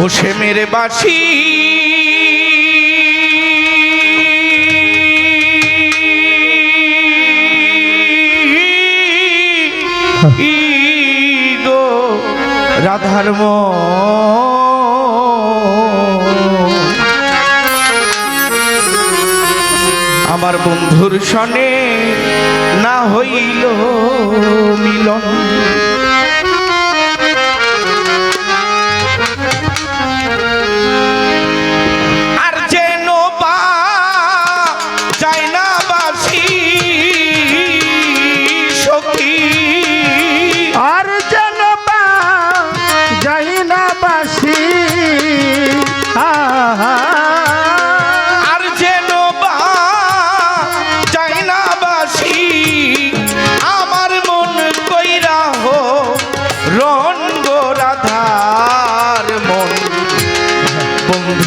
ও সে মেরে বাসি গো রাধার আমার বন্ধুর সনে না হইল মিলন।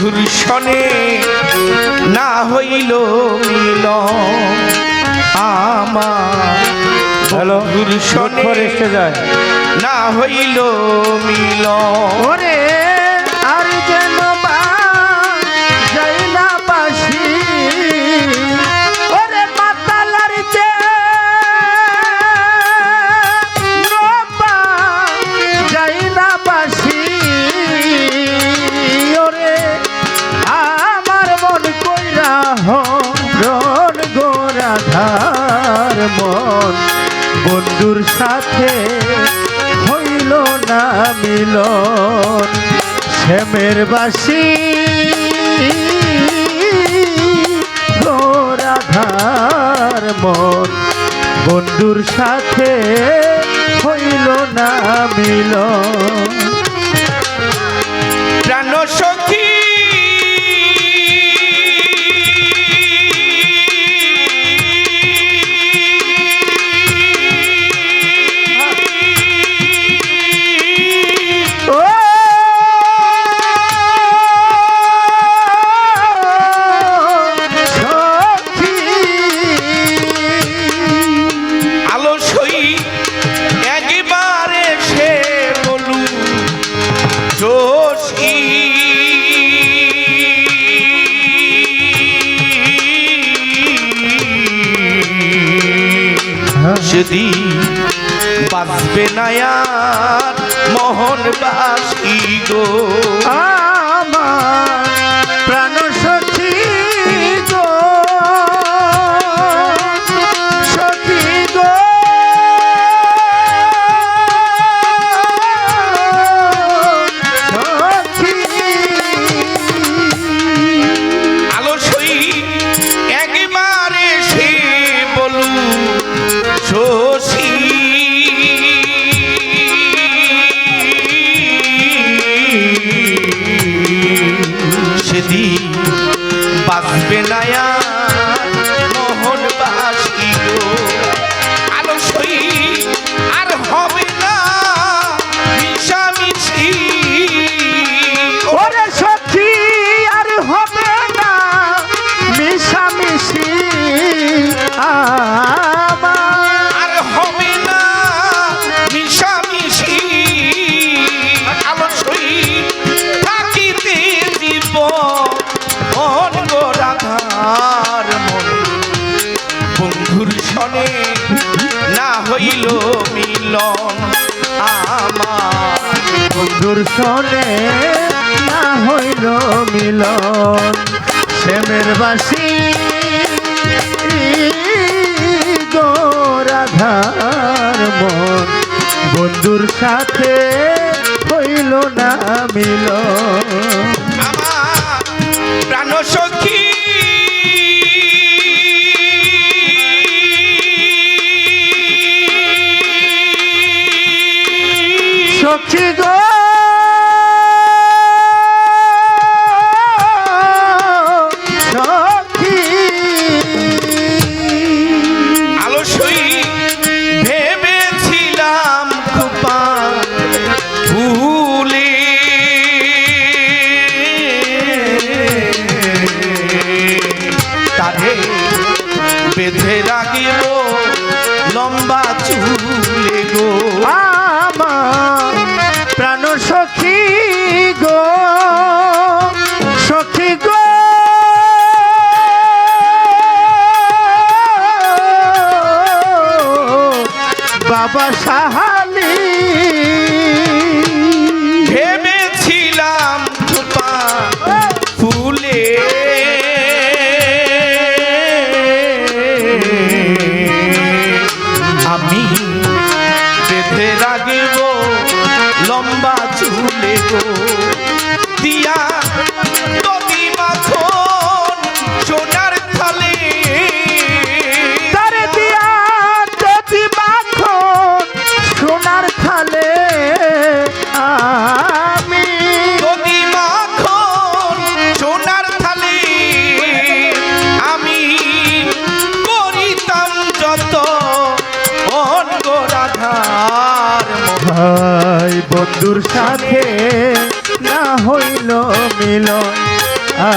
বন্ধুর সনে না হইল মিল আমার বন্ধুর সনে না হইল মিল ওরে গোরাধার মন বন্ধুর সাথে হইল না মিলন। শ্যামের বাসি গোরাধার মন বন্ধুর সাথে হইল না মিলন। প্রাণ সেদিন বাঁচবে নায়ার মোহন বাসি গো। আমার বাঁচবে নায়া হইল মিলন আমার। বন্ধুর সনে না হইল মিলন। শ্যামের বাসি গোরাধার মন। বন্ধুর সাথে হইল না মিলন। আমার প্রাণ সখী সখী লাগিব লম্বা চুলে গো। আমার প্রাণ সখী গো সখী গো। বাবা সাহালী ভুলে গো। বন্ধুর সাথে না হইল মিলন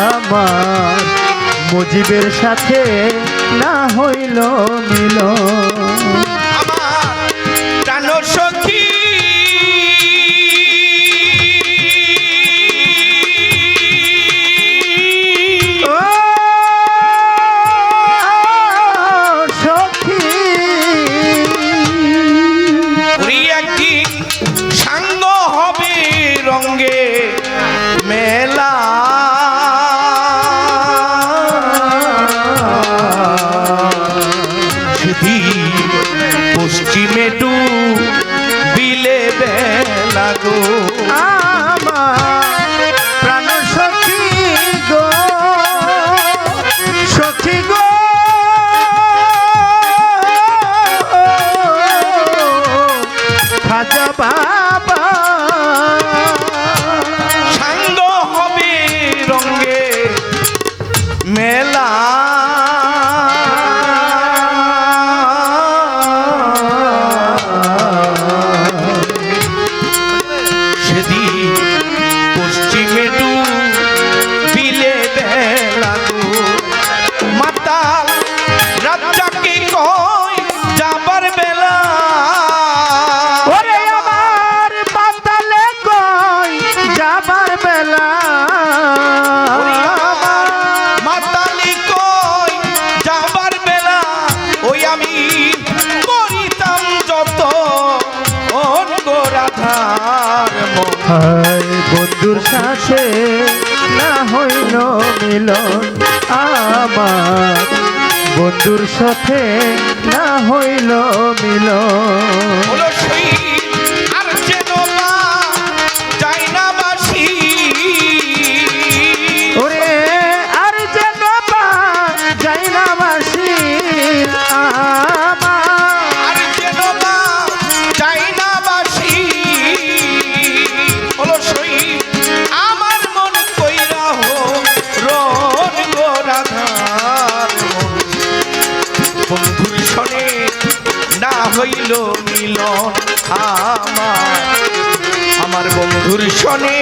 আমার। মুজিবের সাথে না হইল মিলন। মেলা হায় বন্ধুর সাথে না হইল মিলন আমার। বন্ধুর সাথে না হইল মিলন হইল মিলন আমার। আমার বন্ধুর সনে